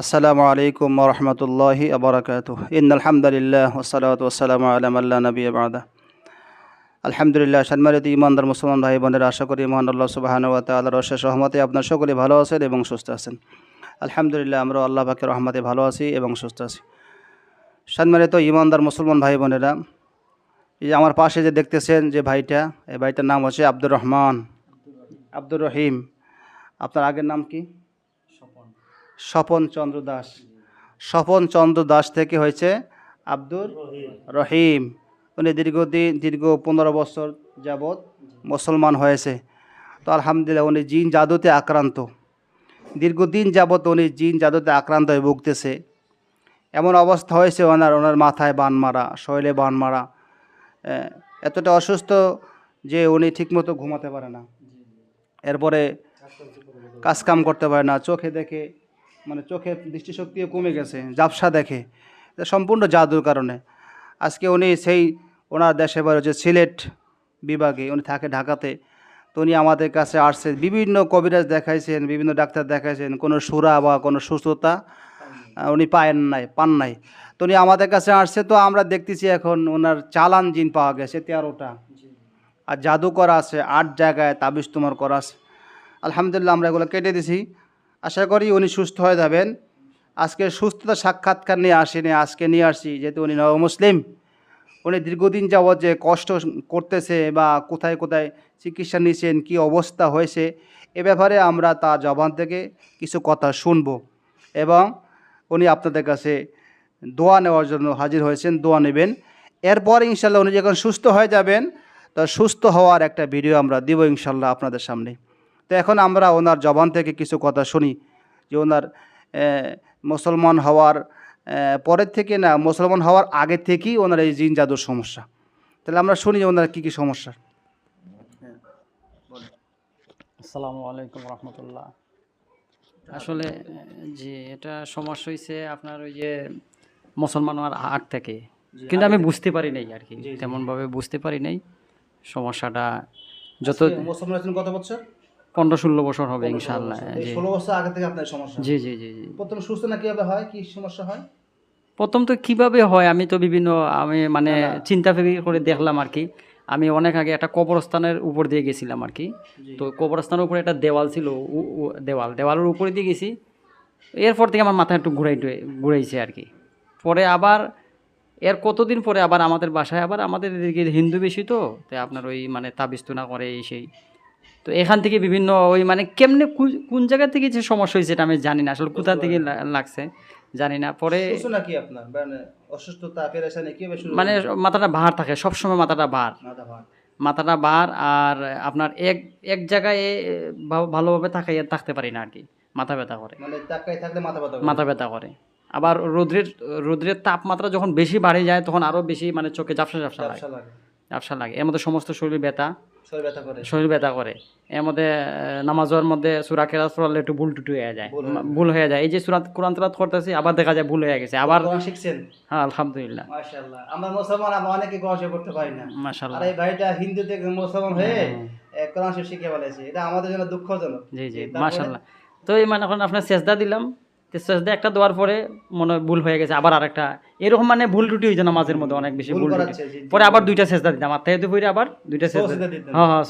আসসালামু আলাইকুম রহমতুল্লাহি আবরাকাত ইন আলহামদুলিল্লাহ ওসালাত ওসালাম আলাম আল্লাহ নবী বাদা। আলহামদুলিল্লাহ সানমারিত ইমানদার মুসলমান ভাই বোনের আশা করি মহান আল্লাহ সুবাহান ওয়াত আল্লাহর অশেষ রহমতে আপনার সকলে ভালো আছেন এবং সুস্থ আছেন। আলহামদুলিল্লাহ আমরা আল্লাহ পাকের রহমতে ভালো আছি এবং সুস্থ আছি। সানমারিত ইমানদার মুসলমান ভাই বোনেরা এই আমার পাশে যে দেখতেছেন যে ভাইটা, এই ভাইটার নাম হচ্ছে আব্দুর রহমান। আব্দুর রহিম। আপনার আগের নাম কি? স্বপন চন্দ্র দাস। স্বপন চন্দ্র দাস থেকে হয়েছে আব্দুর রহিম। উনি দীর্ঘদিন, দীর্ঘ পনেরো বছর যাবৎ মুসলমান হয়েছে। তো আলহামদুলিল্লাহ উনি জিন জাদুতে আক্রান্ত। দীর্ঘদিন যাবৎ উনি জিন জাদুতে আক্রান্ত হয়ে ভুগতেছে। এমন অবস্থা হয়েছে ওনার ওনার মাথায় বান মারা, শরীরে বান মারা। এতটা অসুস্থ যে উনি ঠিকমতো ঘুমাতে পারে না। এরপরে কাজকাম করতে পারে না, চোখে দেখে মানে চোখের দৃষ্টিশক্তিও কমে গেছে জাপসা দেখে। সম্পূর্ণ জাদুর কারণে। আজকে উনি সেই, ওনার দেশে বাড়ি হচ্ছে সিলেট বিভাগে, উনি থাকে ঢাকাতে। তো উনি আমাদের কাছে আসছে, বিভিন্ন কবিরাজ দেখাইছেন, বিভিন্ন ডাক্তার দেখাইছেন, কোনো সুরা বা কোনো সুস্থতা উনি পায়েন নাই, পান নাই। তো উনি আমাদের কাছে আসছে, তো আমরা দেখতেছি এখন ওনার চালান জিন পাওয়া গেছে, তেরোটা। আর জাদু করা আছে, আট জায়গায় তাবিজ তোমার করা আছে। আলহামদুলিল্লাহ আমরা এগুলো কেটে দিছি। আশা করি উনি সুস্থ হয়ে যাবেন। আজকে সুস্থতা সাক্ষাৎকার নিয়ে আসেনি, আজকে নিয়ে আসি যেহেতু উনি নব মুসলিম উনি দীর্ঘদিন যাবৎ যে কষ্ট করতেছে বা কোথায় কোথায় চিকিৎসা নিয়েছেন কী অবস্থা হয়েছে, এ ব্যাপারে আমরা তার জবান থেকে কিছু কথা শুনব এবং উনি আপনাদের কাছে দোয়া নেওয়ার জন্য হাজির হয়েছেন, দোয়া নেবেন। এরপর ইনশাল্লাহ উনি যখন সুস্থ হয়ে যাবেন, তো সুস্থ হওয়ার একটা ভিডিও আমরা দিব ইনশাল্লাহ আপনাদের সামনে। তো এখন আমরা ওনার জবান থেকে কিছু কথা শুনি যে ওনার মুসলমান হওয়ার পরের থেকে না মুসলমান হওয়ার আগে থেকেই ওনার এই জিন জাদুর সমস্যা। তাহলে আমরা শুনি যে ওনার কী কী সমস্যা। আসসালামু আলাইকুম রহমতুল্লাহ। আসলে যে এটা সমস্যা হয়েছে আপনার ওই যে মুসলমান হওয়ার আগ থেকে। কিন্তু আমি বুঝতে পারি নাই আর কি। তেমনভাবে বুঝতে পারি নাই সমস্যাটা। যত মুসলমান আছেন কত বছর? পনেরো ষোলো বছর হবে ইনশাল্লাহ ষোলো বছর। আগে থেকে আপনার সমস্যা জি জি জি জি প্রথম সুস্থ না কীভাবে হয়? কী সমস্যা হয়? প্রথম তো কীভাবে হয় আমি তো বিভিন্ন আমি মানে চিন্তা ফিকির করে দেখলাম আর কি। আমি অনেক আগে একটা কবরস্থানের উপর দিয়ে গেছিলাম আর কি। তো কবরস্থানের উপরে একটা দেওয়াল ছিল দেওয়াল দেওয়ালের উপরে দিয়ে গেছি। এরপর থেকে আমার মাথা একটু ঘুরাই ঘুরাইছে আর কি। পরে আবার এর কতদিন পরে আবার আমাদের বাসায় আবার আমাদের হিন্দু বেশি তো তাই আপনার ওই মানে তাবিস্তুনা করে এই সেই। তো এখান থেকে বিভিন্ন ওই মানে কেমনে কোন জায়গা থেকে যে সমস্যা হয়েছে এটা আমি জানি না। আসলে কোথা থেকে লাগছে জানি না। পরে নাকি আপনার? মানে অসুস্থতা পেরেশানি কীভাবে শুরু মানে মাথাটা ভার থাকে সবসময় মাথাটা ভার। মাথাটা ভার আর আপনার এক এক জায়গায় ভালোভাবে থাকাই থাকতে পারি না আর কি মাথা ব্যথা করে। মানে টাকায় থাকলে মাথা ব্যথা করে। মাথা ব্যথা করে। আবার রোদ্রের রোদ্রের তাপমাত্রা যখন বেশি বাড়ে যায় তখন আরও বেশি মানে চোখে ঝাপসা ঝাপসা লাগে। ঝাপসা লাগে। এর মধ্যে সমস্ত শরীর ব্যথা শরীর ব্যথা করে। এর মধ্যে নামাজের মধ্যে সুরা কেরাত পড়লে একটু ভুল টুটু হয়ে যায়। ভুল হয়ে যায়। এই যে সুরাত কোরআন তেলাওয়াত করতেছি আবার দেখা যায় ভুল হয়ে গেছে। আবার শিখছেন? হ্যাঁ আলহামদুলিল্লাহ। মাশাআল্লাহ। আমরা মুসলমান আমরা অনেকে শরীফ পড়তে পারি না। মাশাল্লাহ আর এই ভাইটা হিন্দু থেকে মুসলমান হয়ে হ্যাঁ। কোরআন শিখে ফেলেছে। এটা আমাদের জন্য দুঃখজনক। জি জি? মাশাল্লাহ তো এই মানে এখন আপনার চেষ্টা দিলাম। তো চেষ্টা একটা দেওয়ার পরে মনে ভুল হয়ে গেছে আবার আরেকটা। এরকম মানে ভুল টুটি হয়েছে নামাজের মধ্যে অনেক বেশি ভুল টুটি। পরে আবার দুইটা চেষ্টা দিতাম আর তাই পরে আবার দুইটা দিতেন। হ্যাঁ হ্যাঁ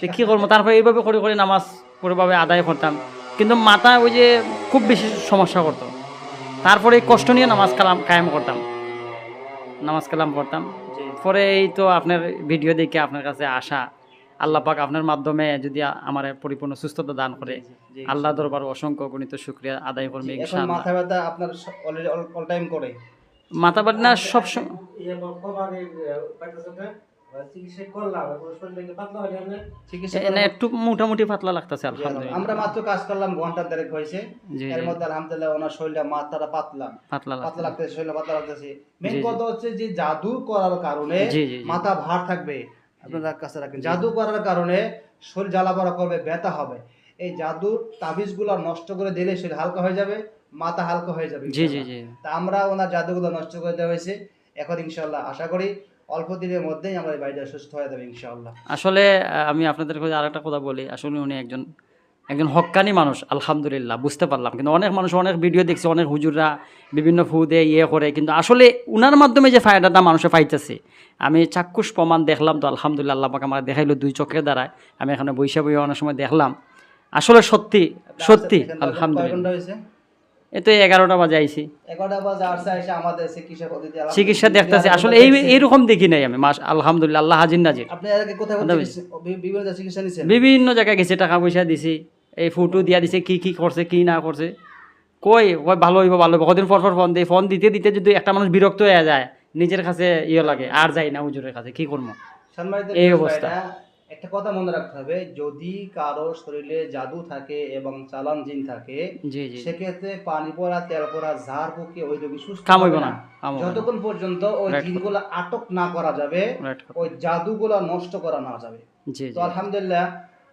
তো কি করব? তারপরে এইভাবে করে করে নামাজ পুরোভাবে আদায় করতাম। কিন্তু মাথা ওই যে খুব বেশি সমস্যা করতো। তারপরে এই কষ্ট নিয়ে নামাজ কালাম কায়েম করতাম। নামাজ কালাম করতাম। পরে এই তো আপনার ভিডিও দেখে আপনার কাছে আসা। আল্লাহ পাক আপনার মাধ্যমে যদি আমার পরিপূর্ণ সুস্থতা দান করে। আল্লাহ দরবার অসংখ্য গণিত শুক্রিয়া আদায় করবে মাথা ব্যথা আপনার অল টাইম করে। মাথা বাট না? সবসময় চিকিৎসা এনে একটু মোটামুটি পাতলা লাগতেছে আলহামদুলিল্লাহ। আমরা মাত্র কাজ করলাম ঘণ্টা দেড়েক হয়েছে। জি এর জি মধ্যে আলহামদুলিল্লাহ ওনার শরীরটা মাথাটা পাতলা। পাতলা পাতলা লাগতেছে লাগতেছে শরীরটা পাতলা লাগতেছে। মেন জি, জি। কথা হচ্ছে যে জাদু করার কারণে। মাথা ভার থাকবে। আপনারা কাছে রাখেন। জাদু করার কারণে শরীর জ্বালা পড়া করবে ব্যথা হবে। এই জাদুর তাবিজগুলো নষ্ট করে দিলে শরীর হালকা হয়ে যাবে মাথা হালকা হয়ে যাবে। জি জি জি। তা আমরা ওনার জাদুগুলো নষ্ট করে দেওয়া হয়েছে। এখন ইনশাল্লাহ আশা করি অল্প দিনের মধ্যেই আমার এই বাড়িটা সুস্থ হয়ে যাবে ইনশাল্লাহ আসলে আমি আপনাদের কাছে আরেকটা কথা বলি। আসলে উনি একজন একজন হক্কানি মানুষ আলহামদুলিল্লাহ বুঝতে পারলাম। কিন্তু অনেক মানুষ অনেক ভিডিও দেখছে অনেক হুজুররা বিভিন্ন ফু দেয় ইয়ে করে। কিন্তু আসলে উনার মাধ্যমে যে ফায়দাটা মানুষে পাইতেছে আমি চাক্ষুষ প্রমাণ দেখলাম তো আলহামদুলিল্লাহ আল্লাহ আমার দেখাইলো দুই চোখের দ্বারায়। আমি এখানে বৈশা বইয়া অনেক সময় দেখলাম। আসলে সত্যি সত্যি আলহামদুলিল্লাহ। এ তো এগারোটা বাজে আইছি। চিকিৎসা দেখতেছি। আসলে এই এইরকম দেখি নাই আমি মাস আলহামদুলিল্লাহ আল্লাহ হাজির নাজির। বিভিন্ন জায়গায় গেছে টাকা পয়সা দিছি। এই ফটো দিয়া দিছে কি কি করছে কি না করছে কই কই ভালো হইব ভালো হইব। কদিন পর পর ফোন দেয় ফোন দিতে দিতে যদি একটা মানুষ বিরক্ত হয়ে যায় নিজের কাছে ইয়ে লাগে আর যাই না হুজুরের কাছে কি করব এই অবস্থা। একটা কথা মনে রাখতে হবে যদি কারও শরীরে জাদু থাকে এবং চালান জিন থাকে সেক্ষেত্রে পানি পড়া তেল পড়া ঝাড় ফুকে ওই রোগী সুস্থ কাম হইব না যতক্ষণ পর্যন্ত ওই. জিনগুলো আটক না করা যাবে। ওই জাদুগুলো নষ্ট করা না যাবে। তো আলহামদুলিল্লাহ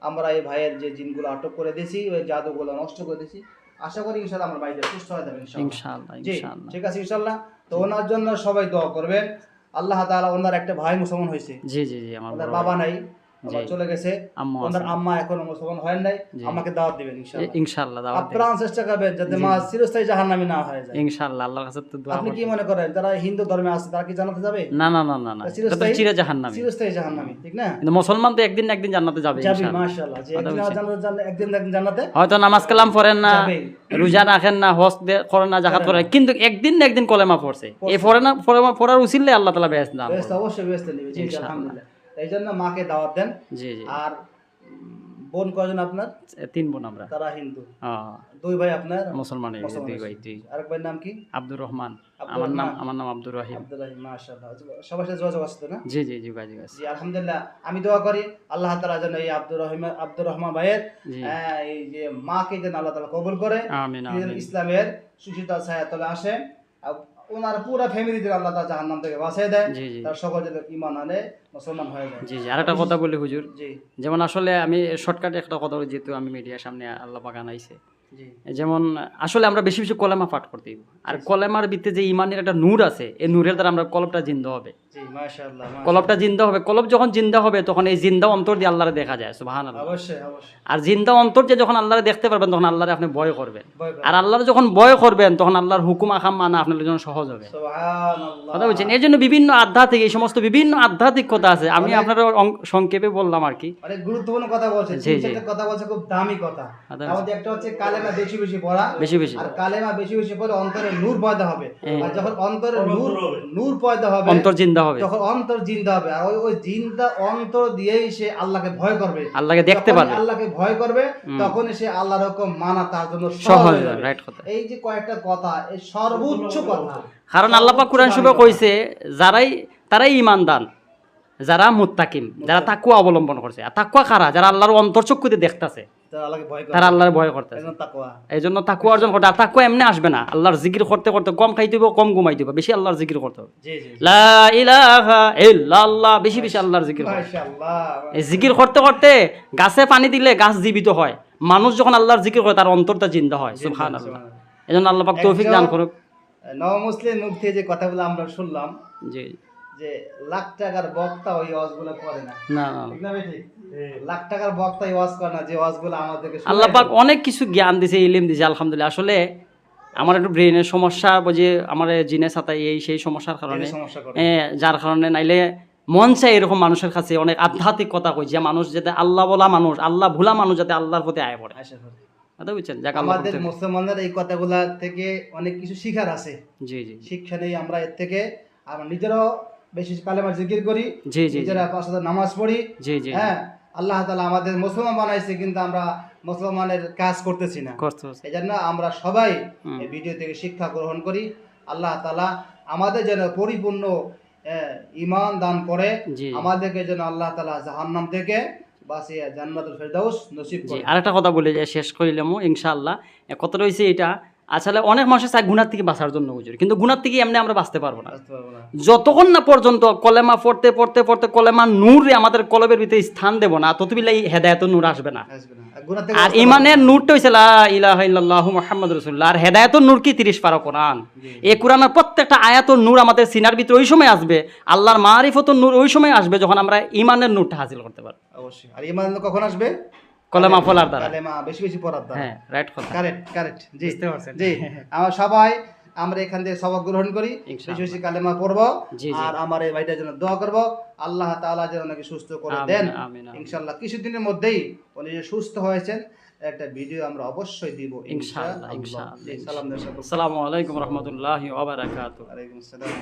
আমরা এই ভাইয়ের যে জিনগুলো আটক করে দিয়েছি ওই জাদুগুলো নষ্ট করে দিয়েছি। আশা করি ইনশাল্লাহ আমার ভাইদের সুস্থ হয়ে যাবে জি ঠিক আছে ইনশাল্লাহ তো ওনার জন্য সবাই দোয়া করবেন। আল্লাহ তাআলা ওনার একটা ভাই মুসলমান হয়েছে। জি জি জি আমার বাবা নাই। জি। চলে গেছে। ওনার আম্মা এখনও মুসলমান হয় নাই আমাকে দাওয়াত দিবেন ইনশাআল্লাহ। ইনশাআল্লাহ দাওয়াত দেব। চেষ্টা করবেন যাতে মা চিরস্থায়ী জাহান্নামী না হয়ে যায়। ইনশাআল্লাহ আল্লাহর কাছে তো দোয়া আপনি কি মনে করেন যারা হিন্দু ধর্মে আছে তারা কি জানাতে যাবে? না না না না না। চিরস্থায়ী- চিরে জাহান্নামী। চিরস্থায়ী জাহান্নামী ঠিক না? কিন্তু মুসলমান তো একদিন একদিন জান্নাতে যাবে যাবে ইনশাআল্লাহ। মাশাআল্লাহ। যে একদিন জান্নাতে একদিন একদিন জান্নাতে হয়তো নামাজ কালাম পড়েন না রোজা রাখেন না হজ করেন না জাকাত করেন কিন্তু একদিন একদিন কলেমা পড়ছে। এই পড়ে না পড়ার উচিলে আল্লাহ তালা দান অবশ্যই জি আলহামদুলিল্লাহ। এই জন্য মাকে দাওয়াত দেন। জি জি। আর বোন কজন আপনার? তিন বোন আমরা। তারা হিন্দু। দুই ভাই আপনার? মুসলমান দুই ভাই দুই। আরেক ভাইয়ের নাম কি? আব্দুর রহমান। আমার নাম আমার নাম আব্দুর রহিম। আব্দুল রাহিম মাশাআল্লাহ। সবার সাথে যোগাযোগ আছে না? জি জি যোগাযোগ আছে। জি আলহামদুলিল্লাহ। আমি দোয়া করি আল্লাহ তাআলা যেন এই আব্দুর রহিম আব্দুর রহমান ভাইয়ের এই যে মাকে যেন আল্লাহ তাআলা কবুল করে আমিন আমিন। ইসলামের সুশীতল ছায়া তলে আসে ওনার পুরো ফ্যামিলি আল্লাহ তাআলা জাহান্নাম থেকে বাঁচিয়ে দেয়। তার সকল যেন ঈমান আনে মুসলমান হয়ে যায়। জি জি আরেকটা কথা বলি হুজুর। জি। যেমন আসলে আমি শর্টকাটে একটা কথা বলি যেহেতু আমি মিডিয়ার সামনে আল্লাহ বাগান আইছে জি যেমন আসলে আমরা বেশি বেশি কলেমা পাঠ করতে দিব আর কলেমার ভিত্তিতে যে ইমানের একটা নূর আছে এই নূরের দ্বারা আমরা কলবটা জিন্দা হবে। কলবটা জিন্দা হবে কলব যখন জিন্দা হবে তখন এই জিন্দা অন্তর দিয়ে আল্লাহরে দেখা যায় সুবাহান আর জিন্দা অন্তর যে যখন আল্লাহরে দেখতে পারবেন তখন আল্লাহরে আপনি ভয় করবেন। আর আল্লাহর যখন ভয় করবেন তখন আল্লাহর হুকুম আখাম মানা আপনার জন্য সহজ হবে। কথা বলছেন? এর জন্য বিভিন্ন আধ্যাত্মিক এই সমস্ত বিভিন্ন আধ্যাত্মিক কথা আছে। আমি আপনার সংক্ষেপে বললাম আর কি। অনেক গুরুত্বপূর্ণ কথা বলছে জি, জি। কথা বলছে খুব দামি কথা। একটা হচ্ছে কালেমা বেশি বেশি পড়া বেশি বেশি। আর কালেমা বেশি বেশি পড়লে অন্তরে নূর পয়দা হবে। হ্যাঁ। আর যখন অন্তরে নূর নূর পয়দা হবে অন্তর জিন্দা হবে। তখন অন্তর জিন্দা হবে। আর ওই ওই জিন্দা অন্তর দিয়েই সে আল্লাহকে ভয় করবে। আল্লাহকে দেখতে পারবে। আল্লাহকে ভয় করবে তখনই সে আল্লাহর হুকুম মানা তার জন্য সহজ হয়ে যাবে। রাইট কথা। এই যে কয়েকটা কথা এই সর্বোচ্চ কথা। কারণ আল্লাহ পাক কোরআন শুভে কইছে যারাই তারাই ইমানদান যারা মুত্তাকিম যারা তাকুয়া অবলম্বন করছে। আর তাকুয়া কারা? যারা আল্লাহর অন্তর অন্তর্চক্ষুতে দেখতাছে। তারা আল্লাহর ভয় তাকওয়া। এই জন্য তাকুয়া অর্জন করতে আর তাকুয়া এমনি আসবে না। আল্লাহর জিকির করতে করতে কম খাইতে হবে কম ঘুমাইতে হবে বেশি আল্লাহর জিকির করতে হবে। বেশি বেশি আল্লাহর জিকির করতে এই জিকির করতে করতে গাছে পানি দিলে গাছ জীবিত হয়। মানুষ যখন আল্লাহর জিকির করে তার অন্তরটা জিন্দা হয়। সুবহানাল্লাহ। এই জন্য আল্লাহ পাক তৌফিক দান করুক। নব মুসলিম মুখ থেকে যে কথাগুলো আমরা শুনলাম জি। যে লাখ টাকার বক্তা ওই ওয়াজগুলো করে না। না না। ঠিক না? লাখ টাকার বক্তা ওয়াজ করে না যে ওয়াজগুলো আমাদেরকে আল্লাহ পাক অনেক কিছু জ্ঞান দিছে ইলিম দিছে আলহামদুলিল্লাহ। আসলে আমার একটু ব্রেনের সমস্যা বুঝে আমার জিনে সাতাই এই সেই সমস্যার কারণে। যার কারণে নাইলে মন চাই এরকম মানুষের কাছে অনেক আধ্যাত্মিক কথা কই যে মানুষ যাতে আল্লাহ বলা মানুষ আল্লাহ ভুলা মানুষ যাতে আল্লাহর প্রতি আয় পড়ে। আমাদের মুসলমানদের এই কথাগুলা থেকে অনেক কিছু শিখার আছে। জি জি। শিক্ষা নেই আমরা এর থেকে আমরা নিজেরাও বেশি কালেমা জিকির করি জি পাঁচ নামাজ পড়ি। জি জি হ্যাঁ আল্লাহ তালা আমাদের মুসলমান বানাইছে কিন্তু আমরা মুসলমানের কাজ করতেছি না। এই জন্য আমরা সবাই এই ভিডিও থেকে শিক্ষা গ্রহণ করি। আল্লাহ তালা আমাদের যেন পরিপূর্ণ ইমান দান করে। আমাদেরকে যেন আল্লাহ তালা জাহান্নাম থেকে বাঁচিয়ে জান্নাতুল ফেরদাউস নসিব করে। আরেকটা কথা বলে যে শেষ করিলাম ইনশাআল্লাহ। কথাটা হয়েছে এটা? আসলে অনেক মানুষের চায় গুণার থেকে বাঁচার জন্য বুঝুর কিন্তু গুণার থেকে এমনি আমরা বাঁচতে পারব না। যতক্ষণ না পর্যন্ত কলেমা পড়তে পড়তে পড়তে কলেমা নূরে আমাদের কলবের ভিতরে স্থান দেব না ততবিলাই হেদায়ত নূর আসবে না। আর ইমানের নূরটা হইছে লা ইলাহা ইল্লাল্লাহু মুহাম্মাদুর রাসূলুল্লাহ। আর হেদায়েতুর নূর কি 30 পারা কোরআন? এ কোরআনের প্রত্যেকটা আয়াতুর নূর আমাদের সিনার ভিতরে ওই সময় আসবে আল্লাহর মারিফতুর নূর ওই সময় আসবে যখন আমরা ইমানের নূরটা হাসিল করতে পারব। পারব। অবশ্যই। আর ইমান কখন আসবে? কলেমা ফলার দ্বারা। কালেমা বেশি বেশি পড়ার দ্বারা। হ্যাঁ রাইট কথা। কারেক্ট কারেক্ট জি। বুঝতে পারছেন। জি আমরা সবাই আমরা এখান থেকে সবক গ্রহণ করি। বেশি বেশি কালেমা পড়ব। আর আমার এই ভাইটার জন্য দোয়া করব। আল্লাহ তাআলা যেন ওনাকে সুস্থ করে দেন। আমিন, আমিন। ইনশাআল্লাহ কিছুদিনের মধ্যেই উনি যে সুস্থ হয়েছেন একটা ভিডিও আমরা অবশ্যই দিব ইনশাআল্লাহ, ইনশাআল্লাহ, সালাম দর্শক আসসালামু আলাইকুম রহমতুল্লাহি ওয়া বারাকাতুহু। আলাইকুম আসসালাম।